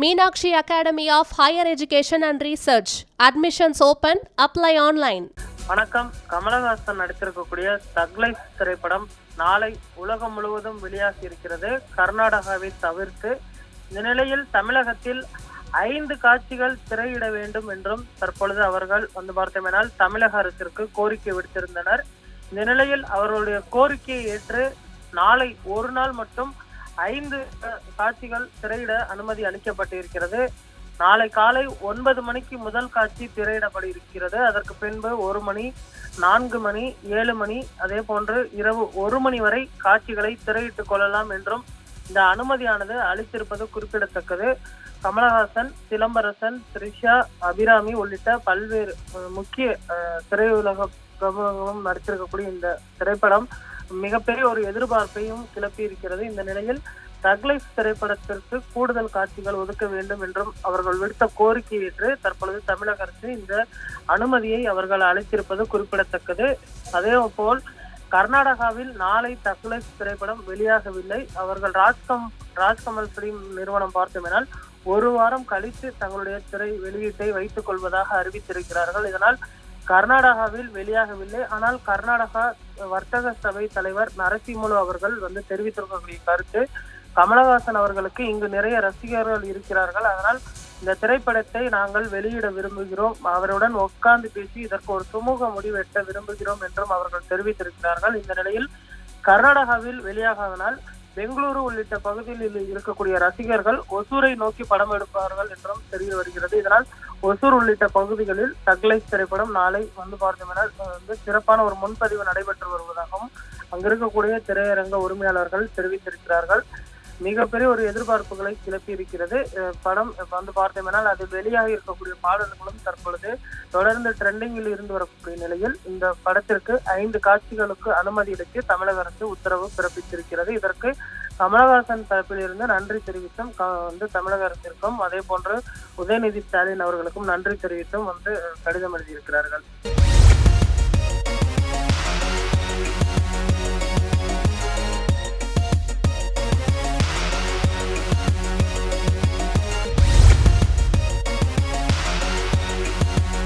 Meenakshi academy of higher education and research. Admissions open apply online வணக்கம். கமலஹாசன் நடித்திருக்கக்கூடிய தக்லை திரைப்படம் நாளை உலகம் முழுவதும் வெளியாகி இருக்கிறது. கர்நாடகாவை தவிர்த்து இந்த நிலையில் தமிழகத்தில் ஐந்து காட்சிகள் திரையிட வேண்டும் என்றும் தற்பொழுது அவர்கள் வந்து பார்த்தோமேனால் தமிழக அரசிற்கு கோரிக்கை விடுத்திருந்தனர். இந்த நிலையில் அவர்களுடைய கோரிக்கையை ஏற்று நாளை ஒரு நாள் மட்டும் ஐந்து காட்சிகள் திரையிட அனுமதி அளிக்கப்பட்டிருக்கிறது. நாளை காலை ஒன்பது மணிக்கு முதல் காட்சி திரையிடப்பட இருக்கிறது அதற்கு பின்பு ஒரு மணி நான்கு மணி ஏழு மணி அதே போன்று இரவு ஒரு மணி வரை காட்சிகளை திரையிட்டுக் கொள்ளலாம் என்றும் இந்த அனுமதியானது அளித்திருப்பது குறிப்பிடத்தக்கது. கமலஹாசன் சிலம்பரசன் த்ரிஷா அபிராமி உள்ளிட்ட பல்வேறு முக்கிய அஹ், திரையுலக பிரபலங்களும் நடித்திருக்கக்கூடிய இந்த திரைப்படம் மிகப்பெரிய ஒரு எதிர்பார்ப்பையும் கிளப்பி இருக்கிறது இந்த நிலையில் தக்லைஃப் திரைப்படத்திற்கு கூடுதல் காட்சிகள் ஒதுக்க வேண்டும் என்றும் அவர்கள் விடுத்த கோரிக்கை ஏற்று தற்பொழுது தமிழக அரசு இந்த அனுமதியை அவர்கள் அளித்திருப்பது குறிப்பிடத்தக்கது. அதே போல் கர்நாடகாவில் நாளை தக்லைஃப் திரைப்படம் வெளியாகவில்லை. அவர்கள் ராஜ்கம் ராஜ்கமல் பிலிம் நிறுவனம் பார்த்தோமெனால் ஒரு வாரம் கழித்து தங்களுடைய திரை வெளியீட்டை வைத்துக் கொள்வதாக அறிவித்திருக்கிறார்கள். இதனால் கர்நாடகாவில் வெளியாகவில்லை. ஆனால் கர்நாடகா வர்த்தக சபை தலைவர் நரசிம்முலு அவர்கள் வந்து தெரிவித்திருக்கக்கூடிய கருத்து கமலஹாசன் அவர்களுக்கு இங்கு நிறைய ரசிகர்கள் இருக்கிறார்கள். அதனால் இந்த திரைப்படத்தை நாங்கள் வெளியிட விரும்புகிறோம். அவருடன் உட்கார்ந்து பேசி இதற்கு ஒரு சுமூக முடிவெட்ட விரும்புகிறோம் என்றும் அவர்கள் தெரிவித்திருக்கிறார்கள். இந்த நிலையில் கர்நாடகாவில் வெளியாகாதனால் பெங்களூரு உள்ளிட்ட பகுதியில் இருக்கக்கூடிய ரசிகர்கள் ஒசூரை நோக்கி படம் எடுப்பார்கள் என்றும் தெரிய வருகிறது. இதனால் ஒசூர் உள்ளிட்ட பகுதிகளில் தக்லைஃப் திரைப்படம் நாளை வந்து பார்த்தோம்னால் வந்து சிறப்பான ஒரு முன்பதிவு நடைபெற்று வருவதாகவும் அங்கு இருக்கக்கூடிய திரையரங்க உரிமையாளர்கள் தெரிவித்திருக்கிறார்கள். மிகப்பெரிய ஒரு எதிர்பார்ப்புகளை கிளப்பி இருக்கிறது. படம் வந்து பார்த்தோம்னால் அது வெளியாக இருக்கக்கூடிய பாடல்களும் தற்பொழுது தொடர்ந்து ட்ரெண்டிங்கில் இருந்து வரக்கூடிய நிலையில் இந்த படத்திற்கு ஐந்து காட்சிகளுக்கு அனுமதி அளித்து தமிழக அரசு உத்தரவு பிறப்பித்திருக்கிறது. இதற்கு கமலஹாசன் தரப்பிலிருந்து நன்றி தெரிவித்தும் க- வந்து தமிழக அரசிற்கும் அதே போன்று உதயநிதி ஸ்டாலின் அவர்களுக்கும் நன்றி தெரிவித்தும் வந்து கடிதம் எழுதியிருக்கிறார்கள்.